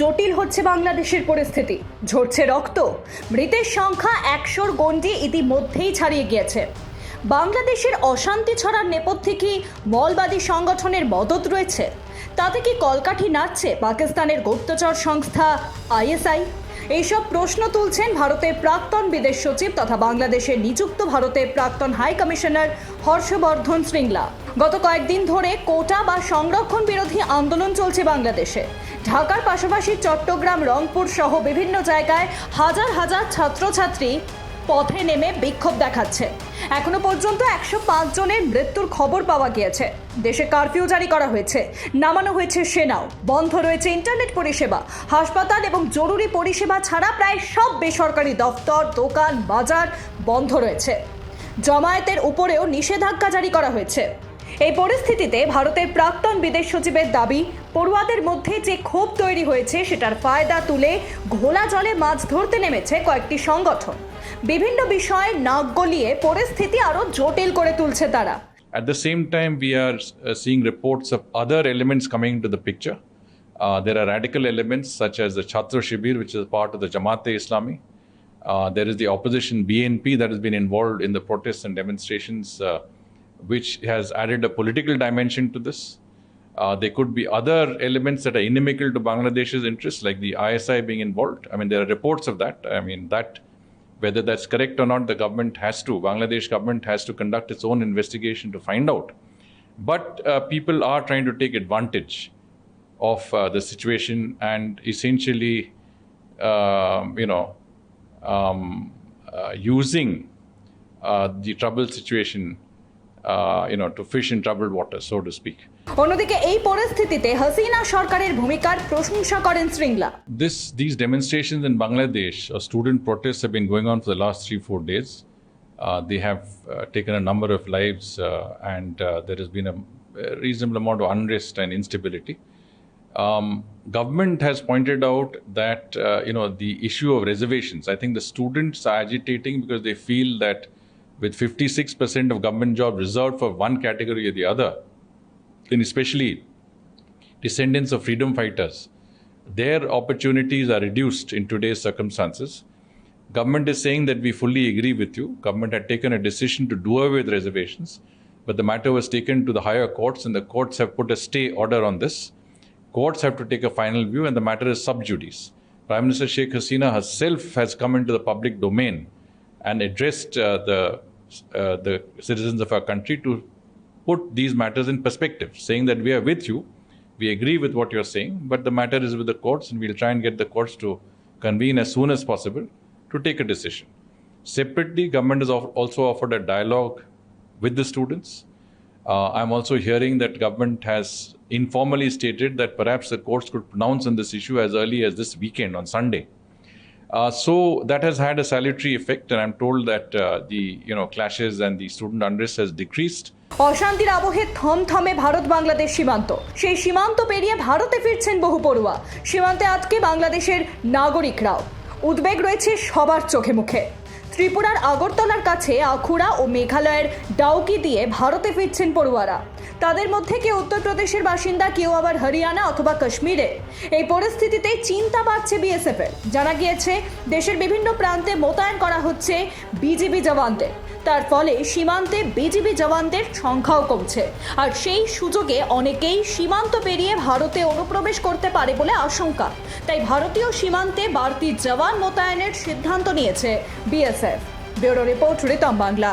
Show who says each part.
Speaker 1: জটিল হচ্ছে বাংলাদেশের পরিস্থিতি। ঝরছে রক্ত। মৃতের সংখ্যা একশোর গণ্ডি ইতিমধ্যেই ছাড়িয়ে গিয়েছে। বাংলাদেশের অশান্তি ছড়ার নেপথ্যে কি মলবাদী সংগঠনের মদত রয়েছে? তাতে কি কলকাঠি নাচছে পাকিস্তানের গুপ্তচর সংস্থা আইএসআই? এইসব প্রশ্ন তুলছেন ভারতের প্রাক্তন বিদেশ সচিব তথা বাংলাদেশের নিযুক্ত ভারতের প্রাক্তন হাই কমিশনার হর্ষবর্ধন শ্রীংলা গত কয়েকদিন ধরে কোটা বা সংরক্ষণ বিরোধী আন্দোলন চলছে বাংলাদেশে। ঢাকার পাশাপাশি চট্টগ্রাম, রংপুর সহ বিভিন্ন জায়গায় হাজার হাজার ছাত্রছাত্রী পথে নেমে বিক্ষোভ দেখাচ্ছে। এখনও পর্যন্ত একশো পাঁচ জনের মৃত্যুর খবর পাওয়া গিয়েছে। দেশে কারফিউ জারি করা হয়েছে। নামানো হয়েছে সেনাও। বন্ধ রয়েছে ইন্টারনেট পরিষেবা। হাসপাতাল এবং জরুরি পরিষেবা ছাড়া প্রায় সব বেসরকারি দফতর, দোকান, বাজার বন্ধ রয়েছে। জমায়েতের উপরেও নিষেধাজ্ঞা জারি করা হয়েছে। এই পরিস্থিতিতে ভারতের প্রাক্তন বিদেশ সচিবের দাবি পড়ুয়াদের মধ্যে যে ক্ষোভ তৈরি হয়েছে সেটার ফায়দা তুলে ঘোলা জলে মাছ ধরতে নেমেছে কয়েকটি সংগঠন বিভিন্ন বিষয়ে নাক গলিয়ে পরিস্থিতি আরও জটিল করে তুলছে তারা
Speaker 2: At the same time, we are uh, seeing reports of other elements coming into the picture. Uh, there are radical elements such as the Chhatra Shibir, which is part of the Jamaat e Islami. Uh, there is the opposition BNP that has been involved in the protests and demonstrations, uh, which has added a political dimension to this. Uh, there could be other elements that are inimical to Bangladesh's interests, like the ISI being involved. I mean, there are reports of that. I mean, that whether that's correct or not, the government has to, Bangladesh government has to conduct its own investigation to find out. But uh, people are trying to take advantage of uh, the situation and essentially, um, you know, um, uh, using uh, the troubled situation, you know, to fish in troubled water, so to speak.
Speaker 1: অন্যদিকে এই পরিস্থিতিতে হাসিনা সরকারের ভূমিকার প্রশংসা করেন Shringla
Speaker 2: This, these demonstrations in Bangladesh or student protests have been going on for the last three, four days. Uh, they have uh, taken a number of lives uh, and uh, there has been a a reasonable amount of unrest and instability. Um, government has pointed out that uh, you know the issue of reservations. I think the students are agitating because they feel that with 56% of government jobs reserved for one category or the other, and especially descendants of freedom fighters, their opportunities are reduced in today's circumstances. Government is saying that we fully agree with you. Government had taken a decision to do away with reservations, but the matter was taken to the higher courts, and the courts have put a stay order on this. Courts have to take a final view, and the matter is sub judice. Prime Minister Sheikh Hasina herself has come into the public domain and addressed uh, the uh, the citizens of our country to put these matters in perspective, saying that we are with you, we agree with what you're saying, but the matter is with the courts, and we'll try and get the courts to convene as soon as possible to take a decision. Separately, government has also offered a dialogue with the students. Uh, I'm also hearing that government has informally stated that perhaps the courts could pronounce on this issue as early as this weekend on Sunday. Uh, so that has had a salutary effect, and I'm told that uh, the you know clashes and the student unrest has decreased.
Speaker 1: অশান্তির আবহে থমথমে ভারত বাংলাদেশ সীমান্ত সেই সীমান্ত পেরিয়ে ভারতে ফিরছেন বহু পড়ুয়া সীমান্তে আজকে বাংলাদেশের নাগরিকরাও উদ্বেগ রয়েছে সবার চোখে মুখে ত্রিপুরার আগরতলার কাছে আখুড়া ও মেঘালয়ের ডাউকি দিয়ে ভারতে ফিরছেন পড়ুয়ারা। তাদের মধ্যে কেউ উত্তরপ্রদেশের বাসিন্দা, কেউ আবার হরিয়ানা অথবা কাশ্মীরে। এই পরিস্থিতিতে চিন্তা বাড়ছে বিএসএফের। জানা গিয়েছে, দেশের বিভিন্ন প্রান্তে মোতায়েন করা হচ্ছে বিজিবি জওয়ানদের। তার ফলে সীমান্তে বিজিবি জওয়ানদের সংখ্যাও কমছে। আর সেই সুযোগে অনেকেই সীমান্ত পেরিয়ে ভারতে অনুপ্রবেশ করতে পারে বলে আশঙ্কা। তাই ভারতীয় সীমান্তে বাড়তি জওয়ান মোতায়েনের সিদ্ধান্ত নিয়েছে BSF. Bureau report Ritam Bangla.